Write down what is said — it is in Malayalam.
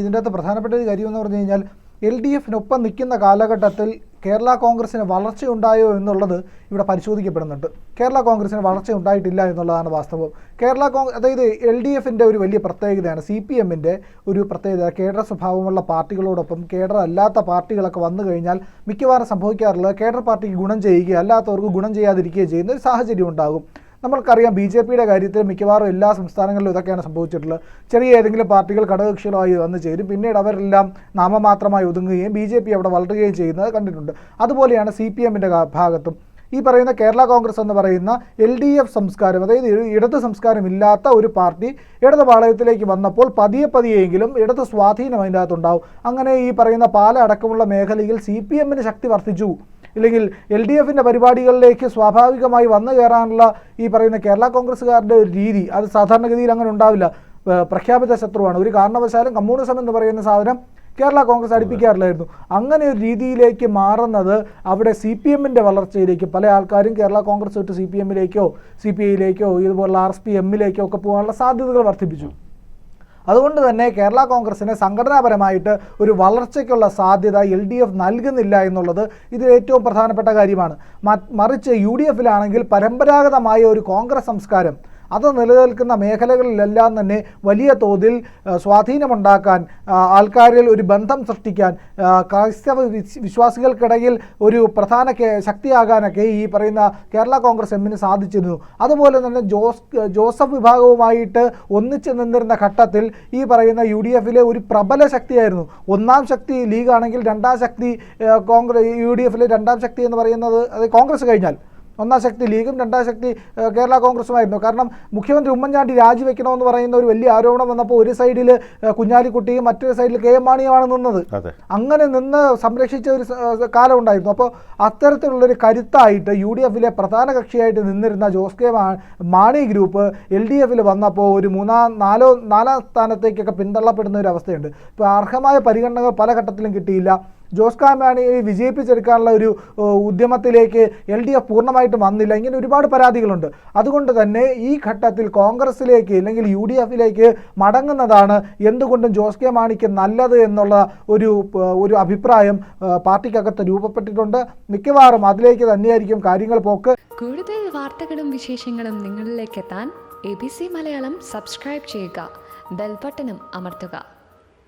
ഇതിന്റെ അകത്ത് പ്രധാനപ്പെട്ട ഒരു കാര്യം എന്ന് പറഞ്ഞു കഴിഞ്ഞാൽ എൽ ഡി എഫിനൊപ്പം നിൽക്കുന്ന കാലഘട്ടത്തിൽ കേരള കോൺഗ്രസിന് വളർച്ചയുണ്ടായോ എന്നുള്ളത് ഇവിടെ പരിശോധിക്കപ്പെടുന്നുണ്ട്. കേരള കോൺഗ്രസിന് വളർച്ച ഉണ്ടായിട്ടില്ല എന്നുള്ളതാണ് വാസ്തവം. കേരള കോൺഗ്രസ് അതായത് എൽ ഡി എഫിന്റെ ഒരു വലിയ പ്രത്യേകതയാണ് സി പി എമ്മിന്റെ ഒരു പ്രത്യേകത. കേഡർ സ്വഭാവമുള്ള പാർട്ടികളോടൊപ്പം കേഡർ അല്ലാത്ത പാർട്ടികളൊക്കെ വന്നു കഴിഞ്ഞാൽ മിക്കവാറും സംഭവിക്കാറുള്ളത് കേഡർ പാർട്ടിക്ക് ഗുണം ചെയ്യുകയോ അല്ലാത്തവർക്ക് ഗുണം ചെയ്യാതിരിക്കുകയോ ചെയ്യുന്ന ഒരു സാഹചര്യം ഉണ്ടാകും. നമ്മൾക്കറിയാം ബി ജെ പിയുടെ കാര്യത്തിൽ മിക്കവാറും എല്ലാ സംസ്ഥാനങ്ങളിലും ഇതൊക്കെയാണ് സംഭവിച്ചിട്ടുള്ളത്. ചെറിയ ഏതെങ്കിലും പാർട്ടികൾ ഘടകകക്ഷികളായി വന്നു ചേരും. പിന്നീട് അവരെല്ലാം നാമമാത്രമായി ഒതുങ്ങുകയും ബി ജെ പി അവിടെ വളരുകയും ചെയ്യുന്നത് കണ്ടിട്ടുണ്ട്. അതുപോലെയാണ് സി പി എമ്മിന്റെ ഭാഗത്തും. ഈ പറയുന്ന കേരള കോൺഗ്രസ് എന്ന് പറയുന്ന എൽ ഡി എഫ് സംസ്കാരം അതായത് ഇടത് സംസ്കാരം ഇല്ലാത്ത ഒരു പാർട്ടി ഇടത് പാളയത്തിലേക്ക് വന്നപ്പോൾ പതിയെ പതിയെങ്കിലും ഇടത് സ്വാധീനം അതിന്റെ അകത്തുണ്ടാവും. അങ്ങനെ ഈ പറയുന്ന പാല അടക്കമുള്ള മേഖലയിൽ സി പി എമ്മിന് ശക്തി വർദ്ധിച്ചു. ഇല്ലെങ്കിൽ എൽ ഡി എഫിന്റെ പരിപാടികളിലേക്ക് സ്വാഭാവികമായി വന്നു കയറാനുള്ള ഈ പറയുന്ന കേരള കോൺഗ്രസ്സുകാരുടെ ഒരു രീതി അത് സാധാരണഗതിയിൽ അങ്ങനെ ഉണ്ടാവില്ല. പ്രഖ്യാപിത ശത്രുവാണ്. ഒരു കാരണവശാലും കമ്മ്യൂണിസം എന്ന് പറയുന്ന സാധനം കേരള കോൺഗ്രസ് അടുപ്പിക്കാറില്ലായിരുന്നു. അങ്ങനെ ഒരു രീതിയിലേക്ക് മാറുന്നത് അവിടെ സി പി എമ്മിന്റെ വളർച്ചയിലേക്ക് പല ആൾക്കാരും കേരള കോൺഗ്രസ് വിട്ട് സി പി എമ്മിലേക്കോ സി പി ഐയിലേക്കോ ഇതുപോലുള്ള ആർ എസ് പി എമ്മിലേക്കോ ഒക്കെ പോകാനുള്ള സാധ്യതകൾ വർദ്ധിപ്പിച്ചു. അതുകൊണ്ട് തന്നെ കേരള കോൺഗ്രസിന് സംഘടനാപരമായിട്ട് ഒരു വളർച്ചയ്ക്കുള്ള സാധ്യത എൽ ഡി എഫ് നൽകുന്നില്ല എന്നുള്ളത് ഇതിൽ ഏറ്റവും പ്രധാനപ്പെട്ട കാര്യമാണ്. മറിച്ച് യു ഡി എഫിലാണെങ്കിൽ പരമ്പരാഗതമായ ഒരു കോൺഗ്രസ് സംസ്കാരം അത് നിലനിൽക്കുന്ന മേഖലകളിലെല്ലാം തന്നെ വലിയ തോതിൽ സ്വാധീനമുണ്ടാക്കാൻ ആൾക്കാരിൽ ഒരു ബന്ധം സൃഷ്ടിക്കാൻ ക്രൈസ്തവ വിശ്വാസികൾക്കിടയിൽ ഒരു പ്രധാന ശക്തിയാകാനൊക്കെ ഈ പറയുന്ന കേരള കോൺഗ്രസ് എമ്മിന് സാധിച്ചിരുന്നു. അതുപോലെ തന്നെ ജോസ് ജോസഫ് വിഭാഗവുമായിട്ട് ഒന്നിച്ച് നിന്നിരുന്ന ഘട്ടത്തിൽ ഈ പറയുന്ന യു ഡി എഫിലെ ഒരു പ്രബല ശക്തിയായിരുന്നു. ഒന്നാം ശക്തി ലീഗാണെങ്കിൽ രണ്ടാം ശക്തി കോൺഗ്രസ് യു ഡി എഫിലെ രണ്ടാം ശക്തി എന്ന് പറയുന്നത് അത് കോൺഗ്രസ് കഴിഞ്ഞാൽ. ഒന്നാം ശക്തി ലീഗും രണ്ടാം ശക്തി കേരള കോൺഗ്രസുമായിരുന്നു. കാരണം മുഖ്യമന്ത്രി ഉമ്മൻചാണ്ടി രാജിവെക്കണമെന്ന് പറയുന്ന ഒരു വലിയ ആരോപണം വന്നപ്പോൾ ഒരു സൈഡിൽ കുഞ്ഞാലിക്കുട്ടിയും മറ്റൊരു സൈഡിൽ കെ എം മാണിയുമാണ് നിന്നത്. അങ്ങനെ നിന്ന് സംരക്ഷിച്ച ഒരു കാലം ഉണ്ടായിരുന്നു. അപ്പോൾ അത്തരത്തിലുള്ളൊരു കരുത്തായിട്ട് യു ഡി എഫിലെ പ്രധാന കക്ഷിയായിട്ട് നിന്നിരുന്ന Jose K Mani group L D എഫിൽ വന്നപ്പോൾ ഒരു മൂന്നാം നാലോ നാലാം സ്ഥാനത്തേക്കൊക്കെ പിന്തള്ളപ്പെടുന്ന ഒരു അവസ്ഥയുണ്ട്. ഇപ്പോൾ അർഹമായ പരിഗണനകൾ പല ഘട്ടത്തിലും കിട്ടിയില്ല. ജോസ് കെ മാണി വിജയിപ്പിച്ചെടുക്കാനുള്ള ഒരു ഉദ്യമത്തിലേക്ക് എൽ ഡി എഫ് പൂർണമായിട്ടും വന്നില്ല. ഇങ്ങനെ ഒരുപാട് പരാതികളുണ്ട്. അതുകൊണ്ട് തന്നെ ഈ ഘട്ടത്തിൽ കോൺഗ്രസിലേക്ക് അല്ലെങ്കിൽ യു ഡി എഫിലേക്ക് മടങ്ങുന്നതാണ് എന്തുകൊണ്ടും ജോസ് കെ മാണിക്ക് നല്ലത് എന്നുള്ള ഒരു ഒരു അഭിപ്രായം പാർട്ടിക്കകത്ത് രൂപപ്പെട്ടിട്ടുണ്ട്. മിക്കവാറും അതിലേക്ക് തന്നെയായിരിക്കും കാര്യങ്ങൾ പോക്ക്. കൂടുതൽ വാർത്തകളും വിശേഷങ്ങളും നിങ്ങളിലേക്ക് എത്താൻ A B C Malayalam subscribe ചെയ്യുക. ബെൽബട്ടനും അമർത്തുക.